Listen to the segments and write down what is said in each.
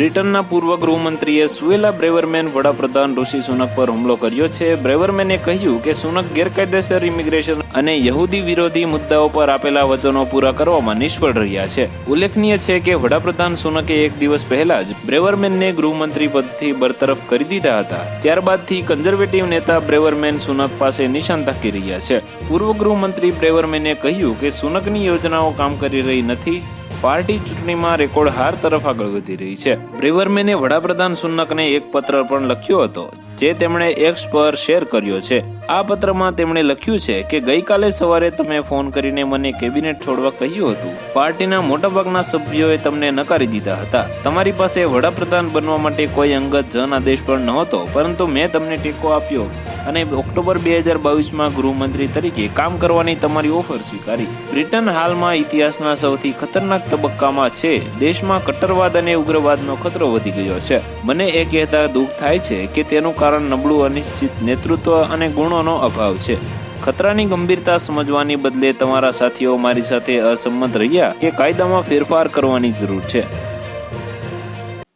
બ્રિટનના પૂર્વ ગૃહમંત્રીએ સુએલા બ્રેવરમેન વડાપ્રધાન ઋષિ સુનક પર હુમલો કર્યો છે. બ્રેવરમેને કહ્યું કે સુનક ગેરકાયદેસર ઇમિગ્રેશન અને યહૂદી વિરોધી મુદ્દાઓ પર આપેલા વચનો પૂરા કરવામાં નિષ્ફળ રહ્યા છે. ઉલ્લેખનીય છે કે વડાપ્રધાન સુનકે એક દિવસ પહેલા જ બ્રેવરમેનને ગૃહમંત્રી પદથી બરતરફ કરી દીધા હતા. ત્યારબાદથી કન્ઝર્વેટિવ નેતા બ્રેવરમેન સુનક પાસે નિશાન તાકી રહ્યા છે. પૂર્વ ગૃહમંત્રી બ્રેવરમેને કહ્યું કે સુનકની યોજનાઓ કામ કરી રહી નથી. પાર્ટી ચૂંટણીમાં રેકોર્ડ હાર તરફ આગળ વધી રહી છે. બ્રેવરમેને વડાપ્રધાન સુનકને એક પત્ર પણ લખ્યો હતો. જે તેમણે એક્સ પર શેર કર્યો છે. આ પત્રમાં તેમણે લખ્યું છે કે ગઈકાલે સવારે તમે ફોન કરીને મને કેબિનેટ છોડવા કહ્યું હતું. પાર્ટીના મોટાભાગના સભ્યોએ તમને નકારી દીધા હતા. તમારી પાસે વડાપ્રધાન બનવા માટે કોઈ અંગત જન આદેશ પણ નહોતો, પરંતુ મેં તમને ટેકો આપ્યો અને ઓક્ટોબર બે હજાર બાવીસમાં ગૃહમંત્રી તરીકે કામ કરવાની તમારી ઓફર સ્વીકારી. બ્રિટન હાલમાં ઇતિહાસના સૌથી ખતરનાક તબક્કામાં છે. દેશમાં કટ્ટરવાદ અને ઉગ્રવાદનો ખતરો વધી ગયો છે. મને એ કહેતા દુઃખ થાય છે કે તેનું કારણ નબળું અનિશ્ચિત નેતૃત્વ અને ગુણોનો અભાવ છે. ખતરાની ગંભીરતા સમજવાની બદલે તમારા સાથીઓ મારી સાથે અસંમત રહ્યા કે કાયદામાં ફેરફાર કરવાની જરૂર છે.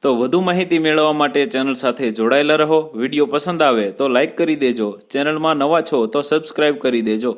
તો વધુ માહિતી મેળવવા માટે ચેનલ સાથે જોડાયેલા રહો. વીડિયો પસંદ આવે તો લાઈક કરી દેજો. ચેનલમાં નવા છો તો સબસ્ક્રાઇબ કરી દેજો.